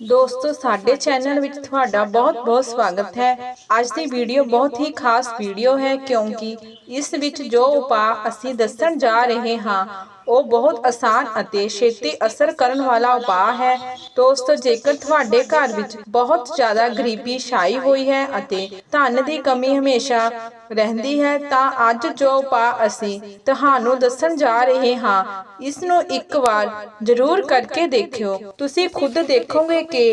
ਦੋਸਤੋ, ਸਾਡੇ ਚੈਨਲ ਵਿੱਚ ਤੁਹਾਡਾ ਬਹੁਤ-ਬਹੁਤ ਸਵਾਗਤ ਹੈ। ਅੱਜ ਦੀ ਵੀਡੀਓ ਬਹੁਤ ਹੀ ਖਾਸ ਵੀਡੀਓ ਹੈ ਕਿਉਂਕਿ ਇਸ ਵਿੱਚ ਜੋ ਉਪਾਅ ਅਸੀਂ ਦੱਸਣ ਜਾ ਰਹੇ ਹਾਂ ਉਹ ਬਹੁਤ ਆਸਾਨ ਅਤੇ ਛੇਤੀ ਅਸਰ ਕਰਨ ਵਾਲਾ ਉਪਾਅ ਹੈ। ਦੋਸਤੋ, ਜੇਕਰ ਤੁਹਾਡੇ ਘਰ ਵਿੱਚ ਬਹੁਤ ਜ਼ਿਆਦਾ ਗਰੀਬੀ ਛਾਈ ਹੋਈ ਹੈ ਅਤੇ ਧਨ ਦੀ ਕਮੀ ਹਮੇਸ਼ਾ ਰਹਿੰਦੀ ਹੈ, ਤਾਂ ਅੱਜ ਜੋ ਉਪਾਅ ਅਸੀਂ ਤੁਹਾਨੂੰ ਦੱਸਣ ਜਾ ਰਹੇ ਹਾਂ, ਇਸ ਨੂੰ ਇੱਕ ਵਾਰ ਜ਼ਰੂਰ ਕਰਕੇ ਦੇਖਿਓ। ਤੁਸੀਂ ਖੁਦ ਦੇਖੋਗੇ ਕਿ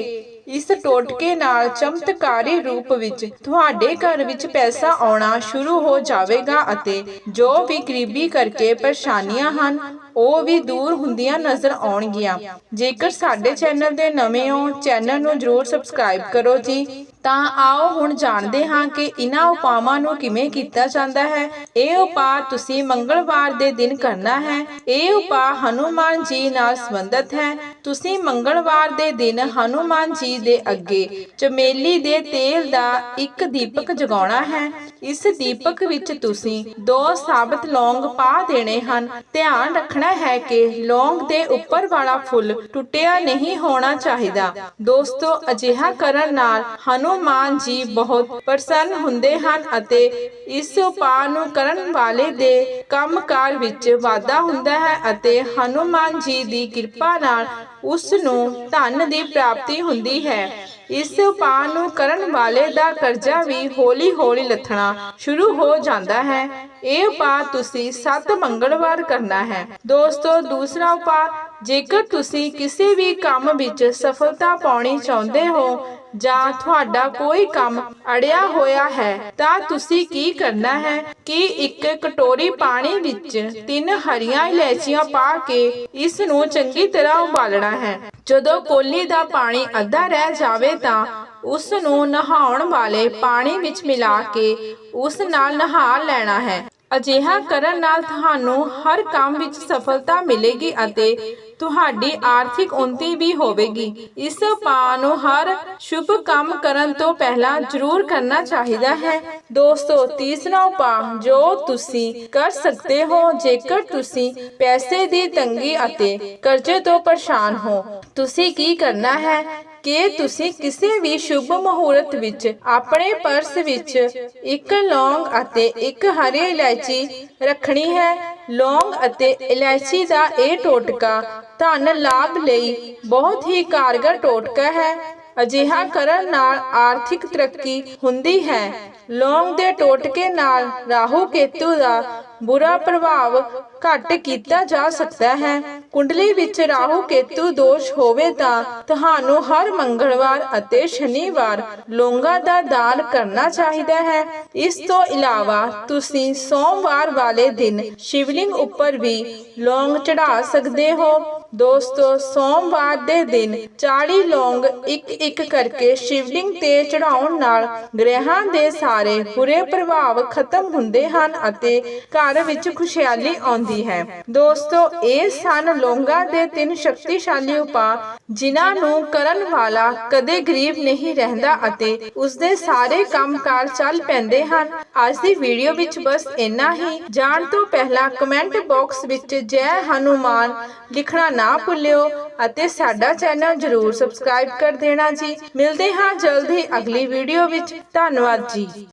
ਇਸ ਟੋਟਕੇ ਨਾਲ ਚਮਤਕਾਰੀ ਰੂਪ ਵਿੱਚ ਤੁਹਾਡੇ ਘਰ ਵਿੱਚ ਪੈਸਾ ਆਉਣਾ ਸ਼ੁਰੂ ਹੋ ਜਾਵੇਗਾ ਅਤੇ ਜੋ ਵੀ ਗਰੀਬੀ ਕਰਕੇ ਪਰੇਸ਼ਾਨੀਆਂ ਹਨ ਉਹ ਵੀ ਦੂਰ ਹੁੰਦੀਆਂ ਨਜ਼ਰ ਆਉਣਗੀਆਂ। ਜੇਕਰ ਸਾਡੇ ਚੈਨਲ ਦੇ ਨਵੇਂ ਹੋ ਚੈਨਲ ਨੂੰ ਜਰੂਰ ਸਬਸਕ੍ਰਾਈਬ ਕਰੋ ਜੀ। ਤਾਂ ਆਓ ਹੁਣ ਜਾਣਦੇ ਹਾਂ ਕਿ ਇਹਨਾਂ ਉਪਾਵਾਂ ਨੂੰ ਕਿਵੇਂ ਕੀਤਾ ਜਾਂਦਾ ਹੈ। ਇਹ ਉਪਾਅ ਤੁਸੀਂ ਮੰਗਲਵਾਰ ਦੇ ਦਿਨ ਕਰਨਾ ਹੈ। ਇਹ ਉਪਾਅ ਹਨੂਮਾਨ ਜੀ ਨਾਲ ਸੰਬੰਧਿਤ ਹੈ। ਤੁਸੀਂ ਮੰਗਲਵਾਰ ਦੇ ਦਿਨ ਹਨੂਮਾਨ ਜੀ ਦੇ ਅੱਗੇ ਚਮੇਲੀ ਦੇ ਤੇਲ ਦਾ ਇੱਕ ਦੀਪਕ ਜਗਾਉਣਾ ਹੈ। ਇਸ ਦੀਪਕ ਵਿੱਚ ਤੁਸੀਂ ਦੋ ਸਾਬਤ ਲੌਂਗ ਪਾ ਦੇਣੇ ਹਨ। ਧਿਆਨ ਰੱਖਣਾ ਹੈ ਕਿ ਲੌਂਗ ਦੇ ਉੱਪਰ ਵਾਲਾ ਫੁੱਲ ਟੁੱਟਿਆ ਨਹੀਂ ਹੋਣਾ ਚਾਹੀਦਾ। ਦੋਸਤੋ, ਅਜਿਹਾ ਕਰਨ ਨਾਲ ਹਨੂਮਾਨ ਜੀ ਬਹੁਤ ਪ੍ਰਸੰਨ ਹੁੰਦੇ ਹਨ ਅਤੇ ਇਸ ਉਪਾਅ ਨੂੰ ਕਰਨ ਵਾਲੇ ਦੇ ਕੰਮਕਾਰ ਵਿੱਚ ਵਾਧਾ ਹੁੰਦਾ ਹੈ ਅਤੇ ਹਨੂਮਾਨ ਜੀ ਦੀ ਕਿਰਪਾ ਨਾਲ ਉਸ ਨੂੰ ਧਨ ਦੀ ਪ੍ਰਾਪਤੀ ਹੁੰਦੀ ਹੈ। ਇਸ ਉਪਾਅ ਨੂੰ ਕਰਨ ਵਾਲੇ ਦਾ ਕਰਜ਼ਾ ਵੀ ਹੌਲੀ-ਹੌਲੀ ਲੱਥਣਾ ਸ਼ੁਰੂ ਹੋ ਜਾਂਦਾ ਹੈ। ਇਹ ਉਪਾਅ ਤੁਸੀਂ 7 ਮੰਗਲਵਾਰ ਕਰਨਾ ਹੈ। ਦੋਸਤੋ, ਦੂਸਰਾ ਉਪਾਅ, ਜੇਕਰ ਤੁਸੀਂ ਕਿਸੇ ਵੀ ਕੰਮ ਵਿੱਚ ਸਫਲਤਾ ਪਾਉਣੀ ਚਾਹੁੰਦੇ ਹੋ ਜਾਂ ਤੁਹਾਡਾ ਕੋਈ ਕੰਮ ਅੜਿਆ ਹੋਇਆ ਹੈ, ਤਾਂ ਤੁਸੀਂ ਕੀ ਕਰਨਾ ਹੈ ਕਿ ਇੱਕ ਕਟੋਰੀ ਪਾਣੀ ਵਿੱਚ ਤਿੰਨ ਹਰੀਆਂ ਇਲਾਇਚੀਆਂ ਪਾ ਕੇ ਇਸ ਨੂੰ ਚੰਗੀ ਤਰ੍ਹਾਂ ਉਬਾਲਣਾ ਹੈ। ਜਦੋਂ ਕੋਲੀ ਦਾ ਪਾਣੀ ਅੱਧਾ ਰਹਿ ਜਾਵੇ ਤਾਂ ਉਸ ਨੂੰ ਨਹਾਉਣ ਵਾਲੇ ਪਾਣੀ ਵਿੱਚ ਮਿਲਾ ਕੇ ਉਸ ਨਾਲ ਨਹਾ ਲੈਣਾ ਹੈ। ਅਜਿਹਾ ਕਰਨ ਨਾਲ ਤੁਹਾਨੂੰ ਹਰ ਕੰਮ ਵਿੱਚ ਸਫਲਤਾ ਮਿਲੇਗੀ ਅਤੇ ਤੁਹਾਡੀ ਆਰਥਿਕ ਉન્નਤੀ ਵੀ ਹੋਵੇਗੀ। ਇਸ ਉਪਾਅ ਨੂੰ ਹਰ ਸ਼ੁਭ ਕੰਮ ਕਰਨ ਤੋਂ ਪਹਿਲਾਂ ਜ਼ਰੂਰ ਕਰਨਾ ਚਾਹੀਦਾ ਹੈ। ਦੋਸਤੋ, ਤੀਸਰਾ ਉਪਾਅ, ਜੋ ਤੁਸੀਂ ਕਰ ਸਕਦੇ ਹੋ, ਜੇਕਰ ਤੁਸੀਂ ਪੈਸੇ ਦੀ ਤੰਗੀ ਅਤੇ ਕਰਜ਼ੇ ਤੋਂ ਪਰੇਸ਼ਾਨ ਹੋ, ਤੁਸੀਂ ਕੀ ਕਰਨਾ ਹੈ? ਕਿ ਤੁਸੀਂ ਕਿਸੇ ਵੀ ਸ਼ੁਭ ਮਹੂਰਤ ਵਿੱਚ, ਆਪਣੇ ਪਰਸ ਵਿੱਚ ਇੱਕ ਲੌਂਗ ਅਤੇ ਇੱਕ ਹਰੀ ਇਲਾਇਚੀ ਰੱਖਣੀ ਹੈ। ਲੌਂਗ ਅਤੇ ਇਲਾਇਚੀ ਦਾ ਇਹ ਟੋਟਕਾ ਧਨ ਲਾਭ ਲਈ ਬਹੁਤ ਹੀ ਕਾਰਗਰ ਟੋਟਕਾ ਹੈ। ਅਜਿਹਾ ਕਰਨ ਨਾਲ ਆਰਥਿਕ ਤਰੱਕੀ ਹੁੰਦੀ ਹੈ। ਲੌਂਗ ਦੇ ਟੋਟਕੇ ਨਾਲ ਰਾਹੂ ਕੇਤੂ ਦਾ ਬੁਰਾ ਪ੍ਰਭਾਵ ਘੱਟ ਕੀਤਾ ਜਾ ਸਕਦਾ ਹੈ। ਕੁੰਡਲੀ ਵਿੱਚ ਰਾਹੂ ਕੇਤੂ ਦੋਸ਼ ਹੋਵੇ ਤਾਂ ਤੁਹਾਨੂੰ ਹਰ ਮੰਗਲਵਾਰ ਅਤੇ ਸ਼ਨੀਵਾਰ ਲੌਂਗਾ ਦਾ ਦਾਨ ਕਰਨਾ ਚਾਹੀਦਾ ਹੈ। ਇਸ ਤੋਂ ਇਲਾਵਾ ਤੁਸੀਂ ਸੋਮਵਾਰ ਵਾਲੇ ਦਿਨ ਸ਼ਿਵਲਿੰਗ ਉੱਪਰ ਵੀ ਲੌਂਗ ਚੜਾ ਸਕਦੇ ਹੋ। ਦੋਸਤੋ, ਸੋਮਵਾਰ ਦੇ ਦਿਨ 40 ਲੌਂਗ ਇੱਕ ਇੱਕ ਕਰਕੇ ਸ਼ਿਵਲਿੰਗ ਤੇ ਚੜਾਉਣ ਨਾਲ ਗ੍ਰਹਿਾਂ ਦੇ ਸਾਰੇ ਬੁਰੇ ਪ੍ਰਭਾਵ ਖਤਮ ਹੁੰਦੇ ਹਨ ਅਤੇ ਘਰ ਵਿੱਚ ਖੁਸ਼ਹਾਲੀ ਆਉਂਦੀ ਹੈ। ਦੋਸਤੋ, ਇਹ ਸਨ ਲੌਂਗਾ ਦੇ ਤਿੰਨ ਸ਼ਕਤੀਸ਼ਾਲੀ ਉਪਾਅ, ਜਿਨ੍ਹਾਂ ਨੂੰ ਕਰਨ ਵਾਲਾ ਕਦੇ ਗਰੀਬ ਨਹੀਂ ਰਹਿੰਦਾ ਅਤੇ ਉਸਦੇ ਸਾਰੇ ਕੰਮਕਾਰ ਚੱਲ ਪੈਂਦੇ ਹਨ। ਅੱਜ ਦੀ ਵੀਡੀਓ ਵਿੱਚ ਬਸ ਇੰਨਾ ਹੀ। ਜਾਣ ਤੋਂ ਪਹਿਲਾਂ ਕਮੈਂਟ ਬਾਕਸ ਵਿੱਚ ਜੈ ਹਨੂਮਾਨ ਲਿਖਣਾ ਨਾ ਭੁੱਲਿਓ ਅਤੇ ਸਾਡਾ ਚੈਨਲ ਜਰੂਰ ਸਬਸਕ੍ਰਾਈਬ ਕਰ ਦੇਣਾ ਜੀ। ਮਿਲਦੇ ਹਾਂ ਜਲਦੀ ਅਗਲੀ ਵੀਡੀਓ ਵਿੱਚ। ਧੰਨਵਾਦ ਜੀ।